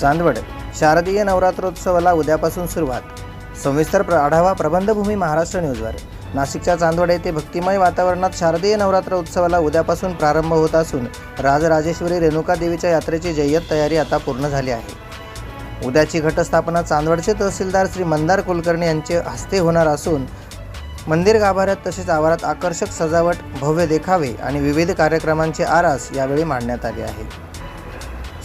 चांदवड. शारदीय नवरात्रोत्सवाला उद्यापासून सुरुवात. सविस्तर प्र आढावा प्रबंधभूमी महाराष्ट्र न्यूजवर. नाशिकच्या चांदवड येथे भक्तिमय वातावरणात शारदीय नवरात्र उत्सवाला उद्यापासून प्रारंभ होत असून राजराजेश्वरी रेणुका देवीच्या यात्रेची जय्यत तयारी आता पूर्ण झाली आहे. उद्याची घटस्थापना चांदवडचे तहसीलदार श्री मंदार कुलकर्णी यांचे हस्ते होणार असून मंदिर गाभाऱ्यात तसेच आवारात आकर्षक सजावट भव्य देखावे आणि विविध कार्यक्रमांचे आरास यावेळी मांडण्यात आले आहे.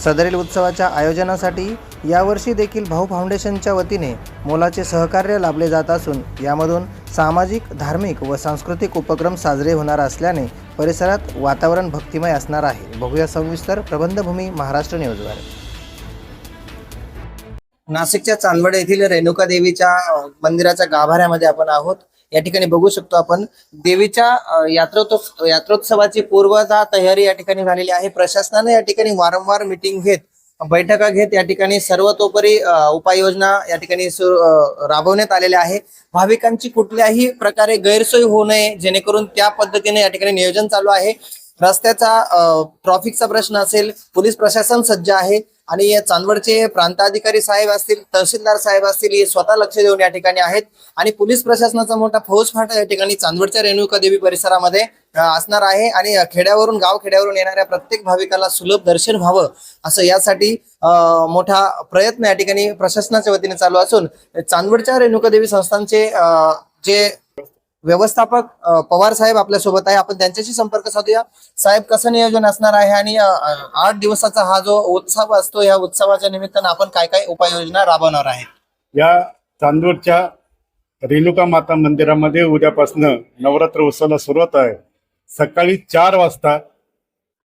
सदरील उत्सवाच्या आयोजनासाठी यावर्षी देखील भाऊ फाउंडेशनच्या वतीने मोलाचे सहकार्य लाभले जात असून यामधून सामाजिक धार्मिक व सांस्कृतिक उपक्रम साजरे होणार असल्याने परिसरात वातावरण भक्तिमय असणार आहे. बघूया सविस्तर प्रबंधभूमी महाराष्ट्र न्यूजवर. नाशिकच्या चांदवड येथील रेणुका देवीच्या मंदिराच्या गाभाऱ्यामध्ये आपण आहोत. या ठिकाणी बघू शकतो आपण. देवीच्या यात्रोत्सव यात्रोत्सवाची पूर्वता तयारी या ठिकाणी झालेली आहे. प्रशासनाने या ठिकाणी वारंवार मिटिंग घेत बैठका घेत या ठिकाणी सर्वतोपरी उपाययोजना या ठिकाणी अ, राबवण्यात आलेल्या आहे. भाविकांची कुठल्याही प्रकारे गैरसोय होऊ नये जेणेकरून त्या पद्धतीने या ठिकाणी नियोजन चालू आहे. रस्त्याचा ट्रॉफिकचा प्रश्न असेल पोलीस प्रशासन सज्ज आहे आणि चांदवडचे प्रांताधिकारी साहेब असतील तहसीलदार साहेब असतील हे स्वतः लक्ष देऊन या ठिकाणी आहेत. आणि पोलीस प्रशासनाचा मोठा फौजफाटा या ठिकाणी चांदवडच्या रेणुका देवी परिसरामध्ये असणार आहे. आणि खेड्यावरून गाव खेड्यावरून येणाऱ्या प्रत्येक भाविकाला सुलभ दर्शन व्हावं असं यासाठी मोठा प्रयत्न या ठिकाणी प्रशासनाच्या वतीने चालू असून चांदवडच्या रेणुका देवी संस्थांचे जे व्यवस्थापक पवार साहेब आपल्यासोबत आहे. आपण त्यांच्याशी संपर्क साधूया. साहेब कसं नियोजन असणार आहे? आणि आठ दिवसाचा हा जो उत्सव असतो या उत्सवाच्या निमित्तानं आपण काय काय उपाययोजना राबवणार आहे या चांदूरच्या रेणुका माता मंदिरामध्ये उद्यापासनं नवरात्र उत्सवाला सुरुवात आहे. सकाळी चार वाजता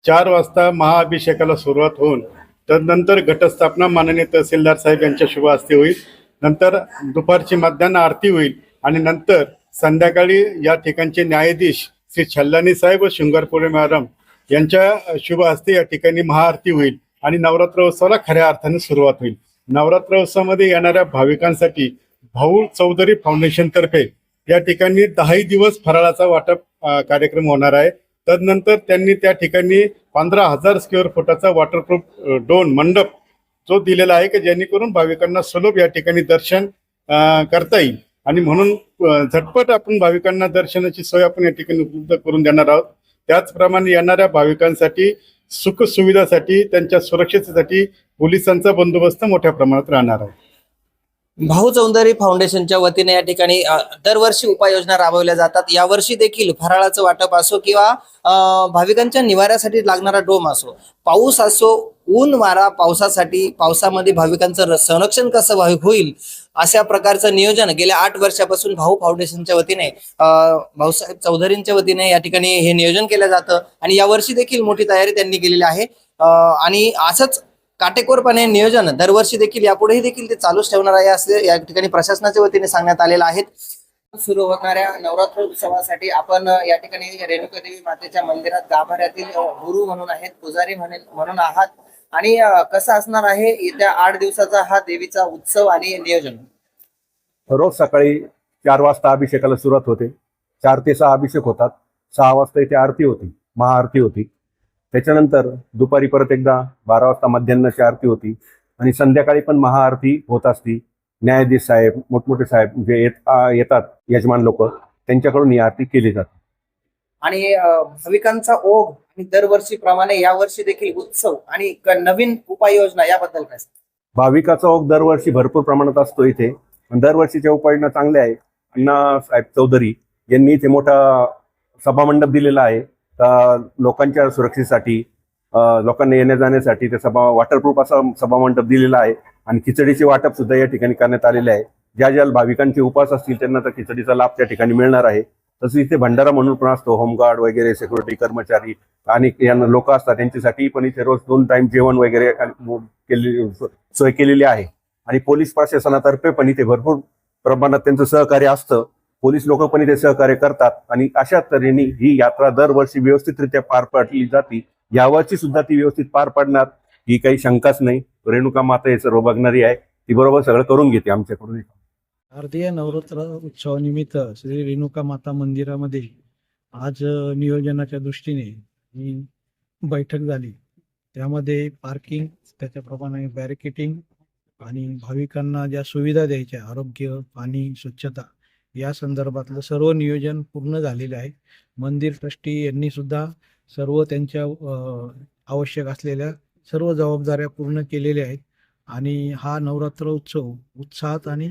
चार वाजता महाअभिषेकाला सुरुवात होऊन तदनंतर घटस्थापना माननीय तहसीलदार साहेब यांच्या शुभ हस्ते होईल. नंतर दुपारची मध्यान्ह आरती होईल आणि नंतर संध्याकाळी या ठिकाणचे न्यायाधीश श्री छल्लानी साहेब व शृंगारपुरे मॅडम यांच्या शुभ हस्ते या ठिकाणी महाआरती होईल आणि नवरात्र उत्सवाला खऱ्या अर्थाने सुरुवात होईल. नवरात्र उत्सवामध्ये येणाऱ्या भाविकांसाठी भाऊ चौधरी फाउंडेशन तर्फे या ठिकाणी दहाही दिवस फराळाचा वाटप कार्यक्रम होणार आहे. तदनंतर त्यांनी त्या ठिकाणी पंधरा हजार स्क्वेअर फुटाचा वॉटरप्रूफ डोन मंडप जो दिलेला आहे की जेणेकरून भाविकांना सुलभ या ठिकाणी दर्शन करता येईल. आणि म्हणून झटपट आपण भाविकांना दर्शनाची सोय आपण या ठिकाणी उपलब्ध करून देणार आहोत. त्याचप्रमाणे येणाऱ्या भाविकांसाठी सुखसुविधासाठी त्यांच्या सुरक्षेसाठी पोलिसांचा बंदोबस्त मोठ्या प्रमाणात राहणार आहे. भाऊ चौधरी फाउंडेशनच्या वतीने या ठिकाणी दरवर्षी उपाययोजना राबवल्या जातात. यावर्षी देखील फराळाचं वाटप असो किंवा भाविकांच्या निवाऱ्यासाठी लागणारा डोम असो पाऊस असो ऊन वारा पावसासाठी पावसामध्ये भाविकांचं र- संरक्षण कसं भाविक होईल अशा प्रकारचं नियोजन गेल्या आठ वर्षापासून भाऊ फाउंडेशनच्या वतीने भाऊसाहेब चौधरींच्या वतीने या ठिकाणी हे नियोजन केलं जातं. आणि यावर्षी देखील मोठी तयारी त्यांनी केलेली आहे. आणि असंच काटेकोरपणे नियोजन दरवर्षी देखील यापुढेही देखील ते चालूच ठेवणार आहे असे या ठिकाणी प्रशासनाच्या वतीने सांगण्यात आलेलं आहे सुरू होणाऱ्या नवरात्र उत्सवासाठी आपण या ठिकाणी रेणुका देवी मातेच्या मंदिरात गाभाऱ्यातील गुरु म्हणून आहेत पुजारी म्हणून म्हणून आहात. आणि कसं असणार आहे येत्या आठ दिवसाचा हा देवीचा उत्सव आणि नियोजन? रोज सकाळी चार वाजता अभिषेकाला सुरुवात होते. चार ते सहा अभिषेक होतात. सहा वाजता इथे आरती होती महाआरती होती. त्याच्यानंतर दुपारी परत एकदा बारा वाजता मध्यान्हची आरती होती आणि संध्याकाळी पण महाआरती होत असती. न्यायाधीश साहेब मोठमोठे साहेब जे येत येतात यजमान लोक त्यांच्याकडून ही आरती केली जाते. आणि भाविकांचा ओघ आणि दरवर्षीप्रमाणे यावर्षी देखील उत्सव आणि नवीन उपाययोजना याबद्दल काय? भाविकाचा ओघ दरवर्षी भरपूर प्रमाणात असतो इथे. दरवर्षीच्या उपाययोजना चांगल्या आहे अण्णा साहेब चौधरी यांनी इथे मोठा सभामंडप दिलेला आहे. लोकांच्या सुरक्षेसाठी लोकांना येण्या जाण्यासाठी ते सभा वॉटरप्रूफ असा सभामंडप दिलेला आहे आणि खिचडीचे वाटप सुद्धा या ठिकाणी करण्यात आलेले आहे. ज्या ज्या भाविकांचे उपास असतील त्यांना तर खिचडीचा लाभ त्या ठिकाणी मिळणार आहे. तसंच इथे भंडारा म्हणून पण असतो होमगार्ड वगैरे सिक्युरिटी कर्मचारी आणि यांना लोक असतात त्यांच्यासाठी पण इथे रोज दोन टाइम जेवण वगैरे केलेली सोय केलेली आहे. आणि पोलीस प्रशासनातर्फे पण इथे भरपूर प्रमाणात त्यांचं सहकार्य असतं. पोलीस लोक पण इथे सहकार्य करतात. आणि अशा तऱ्हेने ही यात्रा दरवर्षी व्यवस्थितरित्या पार पाडली जाते. यावर्षी सुद्धा ती व्यवस्थित पार पाडणार. ही काही शंकाच नाही. रेणुका माता हे सर्व बघणारी आहे. ती बरोबर सगळं करून घेते आमच्याकडून. भारतीय नवरात्र उत्सवानिमित्त श्री रेणुका माता मंदिरामध्ये आज नियोजनाच्या दृष्टीने बैठक झाली. त्यामध्ये पार्किंग त्याच्याप्रमाणे बॅरिकेटिंग आणि भाविकांना ज्या सुविधा द्यायच्या आरोग्य पाणी स्वच्छता या संदर्भातलं सर्व नियोजन पूर्ण झालेले आहे. मंदिर ट्रस्टी यांनी सुद्धा सर्व त्यांच्या आवश्यक असलेल्या सर्व जबाबदाऱ्या पूर्ण केलेल्या आहेत. आणि हा नवरात्र उत्सव उत्साहात आणि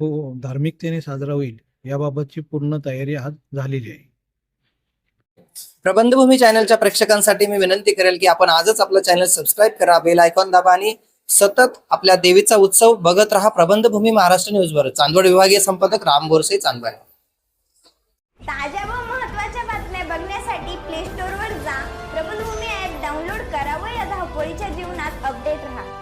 हो, धार्मिकतेने साजरा होईल याबाबतची पूर्ण तयारी आज झालेली आहे. प्रबंधभूमी चॅनलच्या प्रेक्षकांसाठी मी विनंती करेल की आपण आजच आपलं चॅनल सबस्क्राईब करा बेल आयकॉन दाबा आणि सतत आपल्या देवीचा उत्सव बघत राहा प्रबंध भूमी महाराष्ट्र न्यूज वर चांदवड विभागीय संपादक राम बोरसे चांदवड. ताज्या व महत्त्वाच्या बातम्या बघण्यासाठी प्ले स्टोर वर जा. प्रबंध प्रबंधभूमी ऍप डाउनलोड करा व या धावपळीच्या जीवनात अपडेट राहा.